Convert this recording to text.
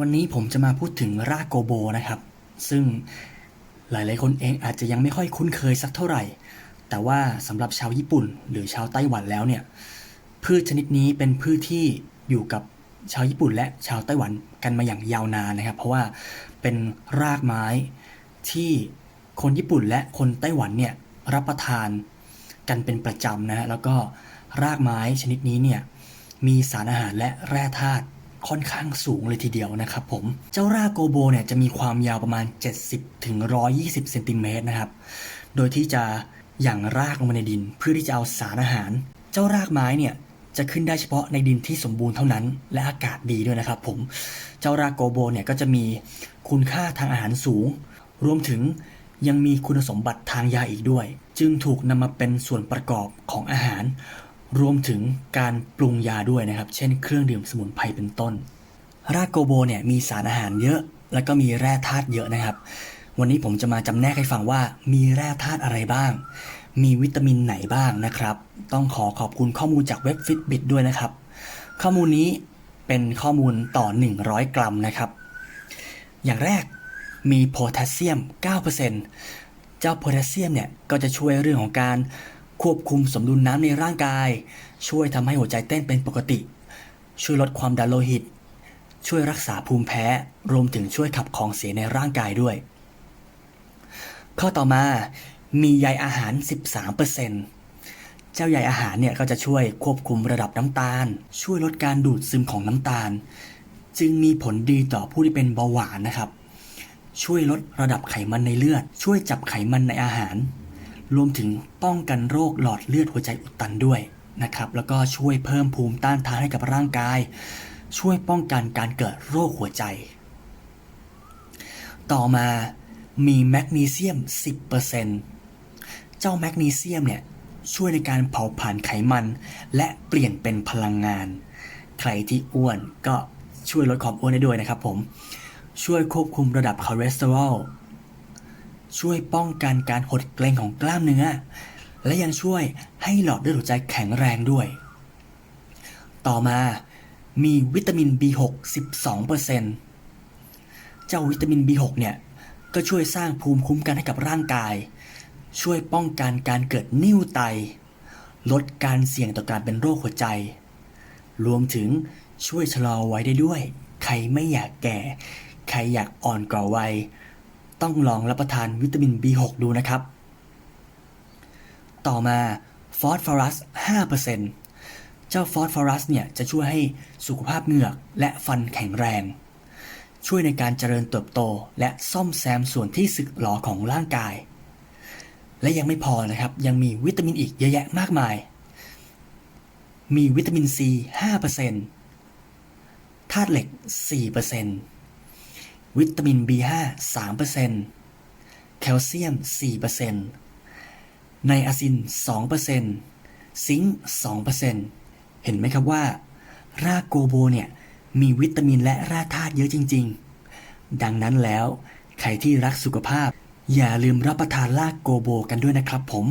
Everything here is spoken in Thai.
วันนี้ผมจะมาพูดถึงรากโกโบนะครับ ซึ่งหลายๆคนเองอาจจะยังไม่ค่อยคุ้นเคยสักเท่าไหร่ แต่ว่าสำหรับชาวญี่ปุ่น หรือชาวไต้หวันแล้วเนี่ย พืชชนิดนี้เป็นพืชที่อยู่กับชาวญี่ปุ่นและชาวไต้หวันกันมาอย่างยาวนานนะครับ เพราะว่าเป็นรากไม้ที่คนญี่ปุ่นและคนไต้หวันเนี่ยรับประทานกันเป็นประจำนะฮะแล้วก็รากไม้ชนิดนี้เนี่ยมีสารอาหารและแร่ธาตุ ค่อนข้างสูงเลยทีเดียวนะครับผม เจ้ารากโกโบเนี่ยจะมีความยาวประมาณ 70ถึง120เซนติเมตรนะครับ โดยที่จะหยั่งรากลงมาในดิน เพื่อที่จะเอาสารอาหาร เจ้ารากไม้เนี่ยจะขึ้นได้เฉพาะในดินที่สมบูรณ์เท่านั้น และอากาศดีด้วยนะครับผม เจ้ารากโกโบเนี่ยก็จะมีคุณค่าทางอาหารสูง รวมถึงยังมีคุณสมบัติทางยาอีกด้วย จึงถูกนำมาเป็นส่วนประกอบของอาหาร รวมถึงการปรุงยาด้วยนะครับ เช่นเครื่องดื่มสมุนไพรเป็นต้น รากโกโบเนี่ยมีสารอาหารเยอะ แล้วก็มีแร่ธาตุเยอะนะครับ วันนี้ผมจะมาจำแนกให้ฟังว่ามีแร่ธาตุอะไรบ้าง มีวิตามินไหนบ้างนะครับ ต้องขอขอบคุณข้อมูลจากเว็บ Fitbit ด้วยนะครับ ข้อมูลนี้เป็นข้อมูลต่อ 100 กรัมนะครับ อย่างแรกมีโพแทสเซียม 9%เจ้าโพแทสเซียมเนี่ยก็จะช่วยเรื่องของการ ควบคุมสมดุลน้ำในร่างกาย ช่วยทำให้หัวใจเต้นเป็นปกติ ช่วยลดความดันโลหิต ช่วยรักษาภูมิแพ้ รวมถึงช่วยขับของเสียในร่างกายด้วย ข้อต่อมา มีใยอาหาร 13%เจ้าใยอาหารเนี่ยก็จะช่วยควบคุมระดับน้ำตาล ช่วยลดการดูดซึมของน้ำตาล จึงมีผลดีต่อผู้ที่เป็นเบาหวานนะครับ ช่วยลดระดับไขมันในเลือด ช่วยจับไขมันในอาหาร รวมถึงป้องกันโรคหลอดเลือดหัวใจอุดตันด้วยนะครับ แล้วก็ช่วยเพิ่มภูมิต้านทานให้กับร่างกาย ช่วยป้องกันการเกิดโรคหัวใจ ต่อมามีแมกนีเซียม 10%เจ้าแมกนีเซียมเนี่ยช่วยในการเผาผลาญไขมัน และเปลี่ยนเป็นพลังงาน ใครที่อ้วนก็ช่วยลดความอ้วนได้ด้วยนะครับผม ช่วยควบคุมระดับคอเลสเตอรอล ช่วยป้องกันการหดเกร็งของกล้ามเนื้อ และยังช่วยให้หลอดเลือดหัวใจแข็งแรงด้วย ต่อมามีวิตามิน B6 12%เจ้าวิตามิน B6 เนี่ยก็ช่วยสร้างภูมิคุ้มกันให้กับร่างกาย ช่วยป้องกันการเกิดนิ่วไต ลดการเสี่ยงต่อการเป็นโรคหัวใจ รวมถึงช่วยชะลอไว้ได้ด้วย ใครไม่อยากแก่ ใครอยากอ่อนกว่าวัย ต้องลองรับประทานวิตามิน B6 ดูนะครับ ต่อมาฟอสฟอรัส 5%เจ้าฟอสฟอรัสเนี่ยจะช่วยให้สุขภาพเหงือกและฟันแข็งแรง ช่วยในการเจริญเติบโตและซ่อมแซมส่วนที่สึกหรอของร่างกาย และยังไม่พอนะครับ ยังมีวิตามินอีกเยอะแยะมากมาย มีวิตามินซี5%ธาตุเหล็ก 4% วิตามิน B5 3%แคลเซียม 4%ไนอาซิน 2%ซิงค์ 2%เห็นไหมครับว่ารากโกโบเนี่ยมีวิตามินและแร่ธาตุเยอะจริง ๆ ดังนั้นแล้ว ใครที่รักสุขภาพ อย่าลืมรับประทานรากโกโบกันด้วยนะครับผม